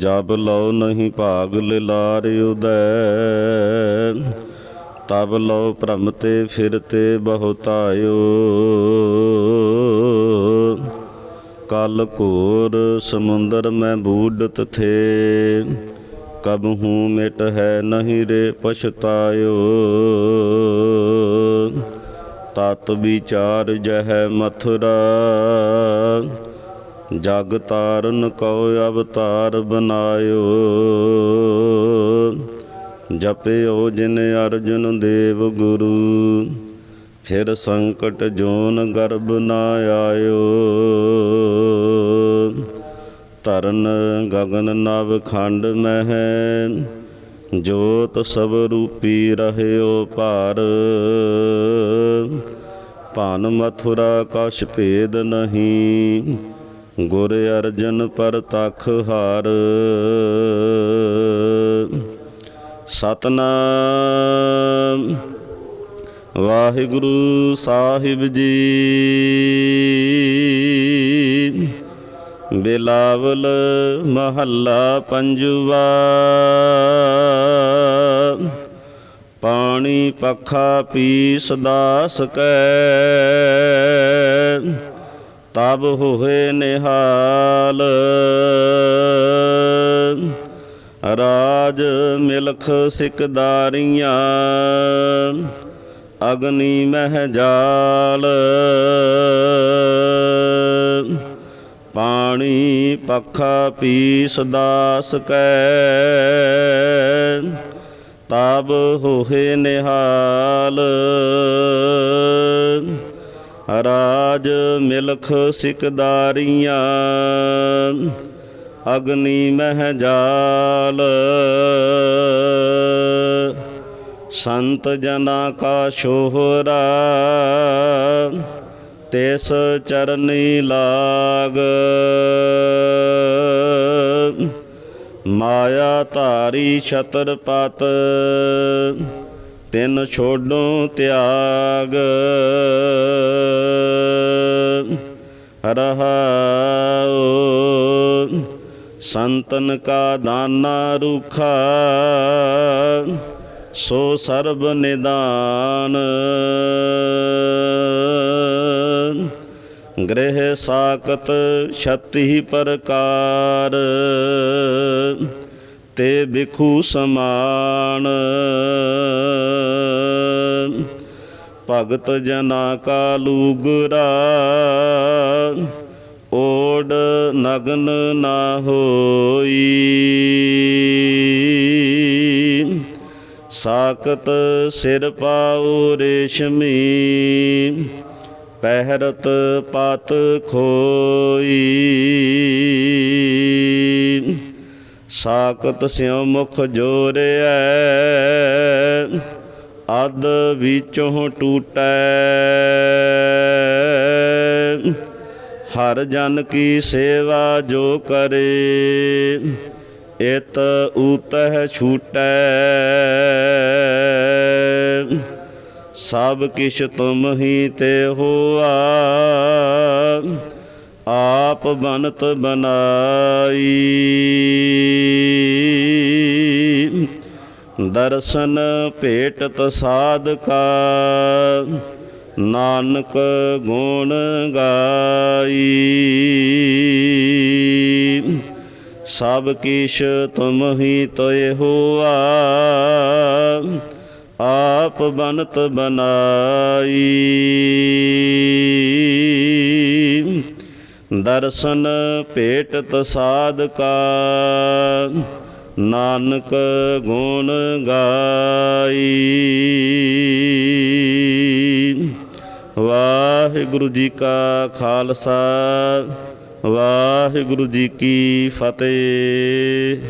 ਜਬ ਲਉ ਨਹੀਂ ਭਾਗ ਲਿਲਾਰ ਉਦੈ, ਤਬ ਲਉ ਭ੍ਰਮ ਤੇ ਫਿਰਤੇ ਬਹੁਤਾਇਓ। ਕਲ ਕੋਰ ਸਮੁੰਦਰ ਮੈਂ ਬੂਡਤ ਥੇ, ਕਬ ਹੂੰ ਮਿਟ ਹੈ ਨਹੀਂ ਰੇ ਪਛਤਾਇਓ। ਤਤ ਵਿਚਾਰ ਜਹ ਮਥੁਰਾ ਜਗ ਤਾਰਨ ਕਉ ਅਵਤਾਰ ਬਨਾਇਓ। ਜਪਿਓ ਜਿਨ ਅਰਜੁਨ ਦੇਵ ਗੁਰੂ, ਫਿਰ ਸੰਕਟ ਜੋਨ ਗਰਭ ਨਾ ਆਇਓ। ਤਰਨ ਗਗਨ ਨਵ ਖੰਡ ਮਹਿ, ਜੋਤ ਸਭ ਰੂਪੀ ਰਹਿਓ ਭਾਰ। ਭਾਨ ਮਥੁਰਾ ਕਛ ਭੇਦ ਨਹੀਂ ਗੁਰ ਅਰਜਨ ਪਰ ਤਖ ਹਾਰ। ਸਤਨਾਮ। ਵਾਹਿਗੁਰੂ ਸਾਹਿਬ ਜੀ। ਬਿਲਾਵਲ ਮਹੱਲਾ ਪੰਜਵਾ। ਪਾਣੀ ਪੱਖਾ ਪੀ ਸਦਾ ਸਕੈ ਤਬ ਹੋਏ ਨਿਹਾਲ। ਰਾਜ ਮਿਲਖ ਸਿਕਦਾਰੀਆਂ, ਅਗਨੀ ਮਹਿ ਜਾਲ। ਪਾਣੀ ਪੱਖਾ ਪੀ ਸਦਾ ਸਕੈ ਤਬ ਹੋਏ ਨਿਹਾਲ। ਰਾਜ ਮਿਲਖ ਸਿਕਦਾਰੀਆਂ, ਅਗਨੀ ਮਹਿ ਜਾਲ। ਸੰਤ ਜਨਾ ਕਾ ਸ਼ੋਹਰਾ, ਤਿਸ ਚਰਨੀ ਲਾਗ। ਮਾਇਆ ਧਾਰੀ ਛਤਰ ਪਤ ਤਿਨ ਛੋਡੋ ਤਿਆਗ। ਰਹਾਉ ਸੰਤਨ ਕਾ ਦਾਨਾ ਰੁਖਾ ਸੋ ਸਰਬ ਨਿਦਾਨ ਗ੍ਰਹਿ ਸਾਕਤ ਛਤੀ ਪ੍ਰਕਾਰ ਤੇ ਬਿਖੂ ਸਮਾਨ ਭਗਤ ਜਨਾ ਕਾ ਲੂਗਰਾ ਓੜ ਨਗਨ ਨਾ ਹੋਈ। ਸਾਕਤ ਸਿਰ ਪਾਉ ਰੇਸ਼ਮੀ। ਪਹਿਰਤ ਪਤ ਖੋਈ। ਸਾਕਤ ਸਿਉ ਮੁਖ ਜੋਰਿਐ। ਅਦ ਵਿੱਚੋਂ ਟੂਟੈ। ਹਰ ਜਨ ਕੀ ਸੇਵਾ ਜੋ ਕਰੇ, ਇਤ ਉਤਹ ਛੂਟੈ। ਸਭ ਕਿਛ ਤੁਮ ਹੀ ਤੇ ਹੋਆ, ਆਪ ਬਨਤ ਬਨਾਈ। ਦਰਸ਼ਨ ਭੇਟਤ ਸਾਧਕਾ, ਨਾਨਕ ਗੁਣ ਗਾਈ। ਸਭ ਕਿਛ ਤੁਮ ਹੀ ਤੋਏ ਹੋਆ ਆਪ ਬਨਤ ਬਨਾਈ। ਦਰਸ਼ਨ ਭੇਟਤ ਸਾਧਕਾ ਨਾਨਕ ਗੁਣ ਗਾਈ। ਵਾਹਿਗੁਰੂ ਜੀ ਕਾ ਖਾਲਸਾ ਵਾਹਿਗੁਰੂ ਜੀ ਕੀ ਫਤਿਹ।